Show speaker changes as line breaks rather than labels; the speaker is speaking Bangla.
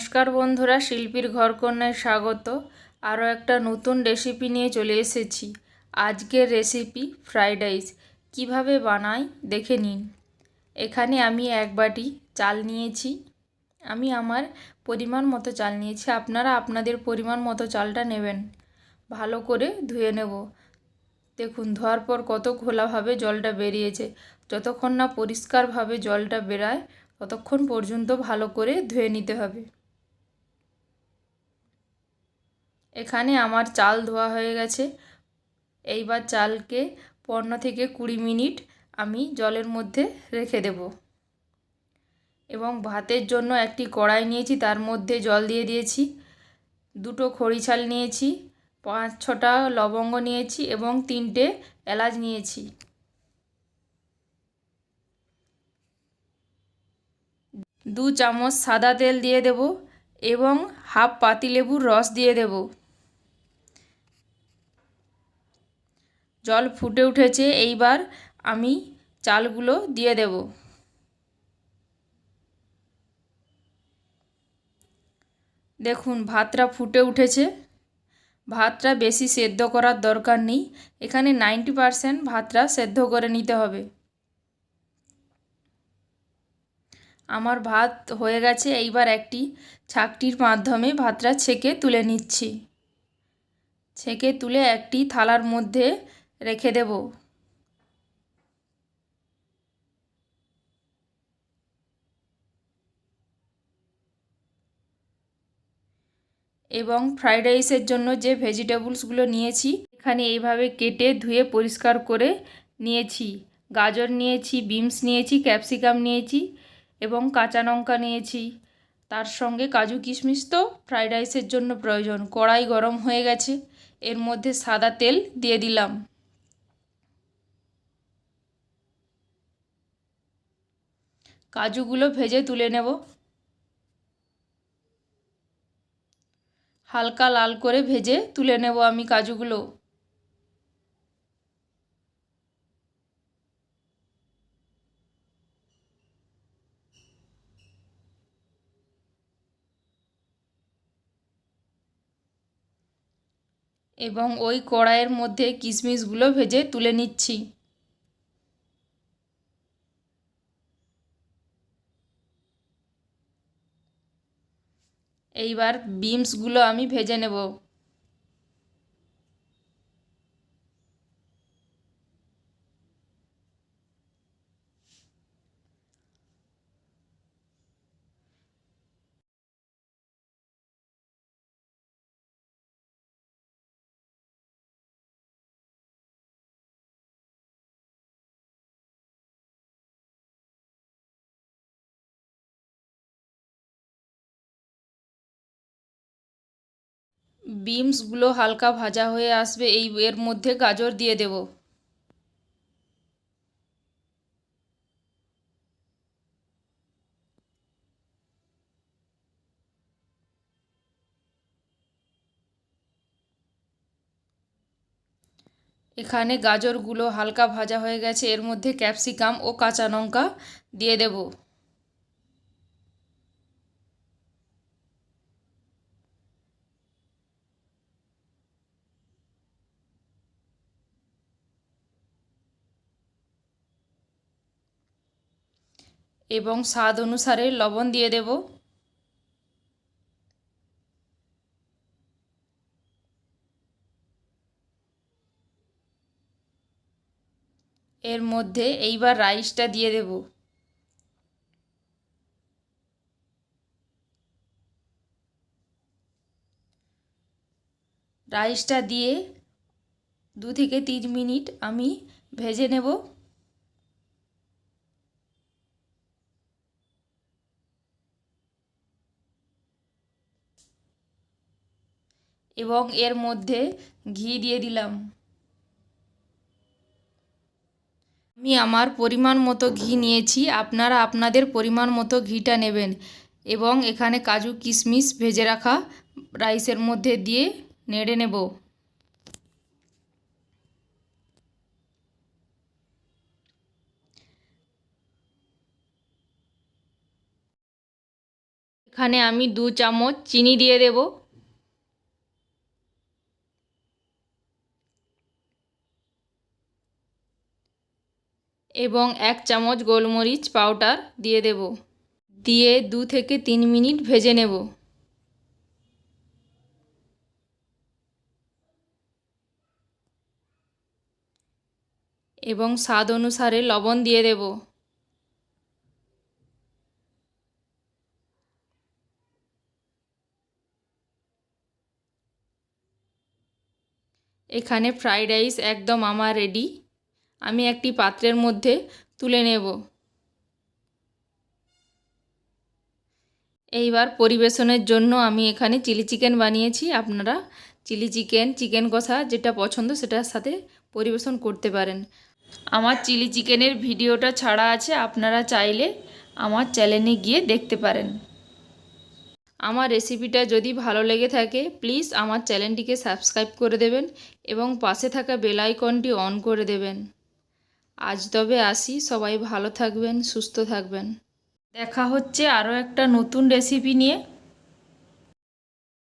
নমস্কার বন্ধুরা, শিল্পীর ঘরকন্যায় স্বাগত। আরও একটা নতুন রেসিপি নিয়ে চলে এসেছি। আজকের রেসিপি ফ্রাইড রাইস কীভাবে বানাই দেখে নিন। এখানে আমি এক বাটি চাল নিয়েছি। আমি আমার পরিমাণ মতো চাল নিয়েছি। আপনারা আপনাদের পরিমাণ মতো চালটা নেবেন। ভালো করে ধুয়ে নেব। দেখুন, ধোয়ার পর কত ঘোলাভাবে জলটা বেরিয়েছে। যতক্ষণ না পরিষ্কারভাবে জলটা বেরায়, ততক্ষণ পর্যন্ত ভালো করে ধুয়ে নিতে হবে। এখানে আমার চাল ধোয়া হয়ে গেছে। এইবার চালকে পনেরো থেকে কুড়ি মিনিট আমি জলের মধ্যে রেখে দেব। এবং ভাতের জন্য একটি কড়াই নিয়েছি, তার মধ্যে জল দিয়ে দিয়েছি। দুটো খড়ি ছাল নিয়েছি, পাঁচ ছটা লবঙ্গ নিয়েছি এবং তিনটে এলাচ নিয়েছি। দু চামচ সাদা তেল দিয়ে দেব এবং হাফ পাতিলেবুর রস দিয়ে দেব। জল ফুটে উঠেছে, এইবার আমি চালগুলো দিয়ে দেব। দেখুন, ভাতটা ফুটে উঠেছে। ভাতটা বেশি সেদ্ধ করার দরকার নেই। এখানে নাইনটি পারসেন্ট ভাতটা সেদ্ধ করে নিতে হবে। আমার ভাত হয়ে গেছে, এইবার একটি ছাকটির মাধ্যমে ভাতটা ছেঁকে তুলে নিচ্ছি। ছেঁকে তুলে একটি থালার মধ্যে রেখে দেব। এবং ফ্রাইড রাইসের জন্য যে ভেজিটেবলসগুলো নিয়েছি, এখানে এইভাবে কেটে ধুয়ে পরিষ্কার করে নিয়েছি। গাজর নিয়েছি, বিনস নিয়েছি, ক্যাপসিকাম নিয়েছি এবং কাঁচা লঙ্কা নিয়েছি। তার সঙ্গে কাজু কিশমিশ তো ফ্রাইড রাইসের জন্য প্রয়োজন। কড়াই গরম হয়ে গেছে। এর মধ্যে সাদা তেল দিয়ে দিলাম। কাজুগুলো ভেজে তুলে নেব। হালকা লাল করে ভেজে তুলে নেব আমি কাজুগুলো। এবং ওই কড়াইয়ের মধ্যে কিশমিশগুলো ভেজে তুলে নিচ্ছি। এইবার বিমসগুলো আমি ভেজে নেব। বিমসগুলো হালকা ভাজা হয়ে আসবে, এই এর মধ্যে গাজর দিয়ে দেব। এখানে গাজরগুলো হালকা ভাজা হয়ে গেছে, এর মধ্যে ক্যাপসিকাম ও কাঁচা লঙ্কা দিয়ে দেবো। এবং স্বাদ অনুসারে লবণ দিয়ে দেব। এর মধ্যে এইবার রাইসটা দিয়ে দেব। রাইসটা দিয়ে দু থেকে তিন মিনিট আমি ভেজে নেব। এবং এর মধ্যে ঘি দিয়ে দিলাম। আমি আমার পরিমাণ মতো ঘি নিয়েছি, আপনারা আপনাদের পরিমাণ মতো ঘিটা নেবেন এবং এখানে কাজু কিশমিশ ভেজে রাখা রাইসের মধ্যে দিয়ে নেড়ে নেব। এখানে আমি দু চামচ চিনি দিয়ে দেব। এবং এক চামচ গোলমরিচ পাউডার দিয়ে দেব। দিয়ে দু থেকে তিন মিনিট ভেজে নেব। এবং স্বাদ অনুসারে লবণ দিয়ে দেব। এখানে ফ্রাইড রাইস একদম আমার রেডি। আমি একটি পাত্রের মধ্যে তুলে নেব। এইবার পরিবেশনের জন্য আমি এখানে চিলি চিকেন বানিয়েছি। আপনারা চিলি চিকেন চিকেন কষা যেটা পছন্দ সেটার সাথে পরিবেশন করতে পারেন। আমার চিলি চিকেনের ভিডিওটা ছাড়া আছে, আপনারা চাইলে আমার চ্যানেলে গিয়ে দেখতে পারেন। আমার রেসিপিটা যদি ভালো লেগে থাকে, প্লিজ আমার চ্যানেলটিকে সাবস্ক্রাইব করে দেবেন এবং পাশে থাকা বেল আইকনটি অন করে দেবেন। আজ তবে আসি, সবাই ভালো থাকবেন, সুস্থ থাকবেন। দেখা হচ্ছে আরও একটা নতুন রেসিপি নিয়ে।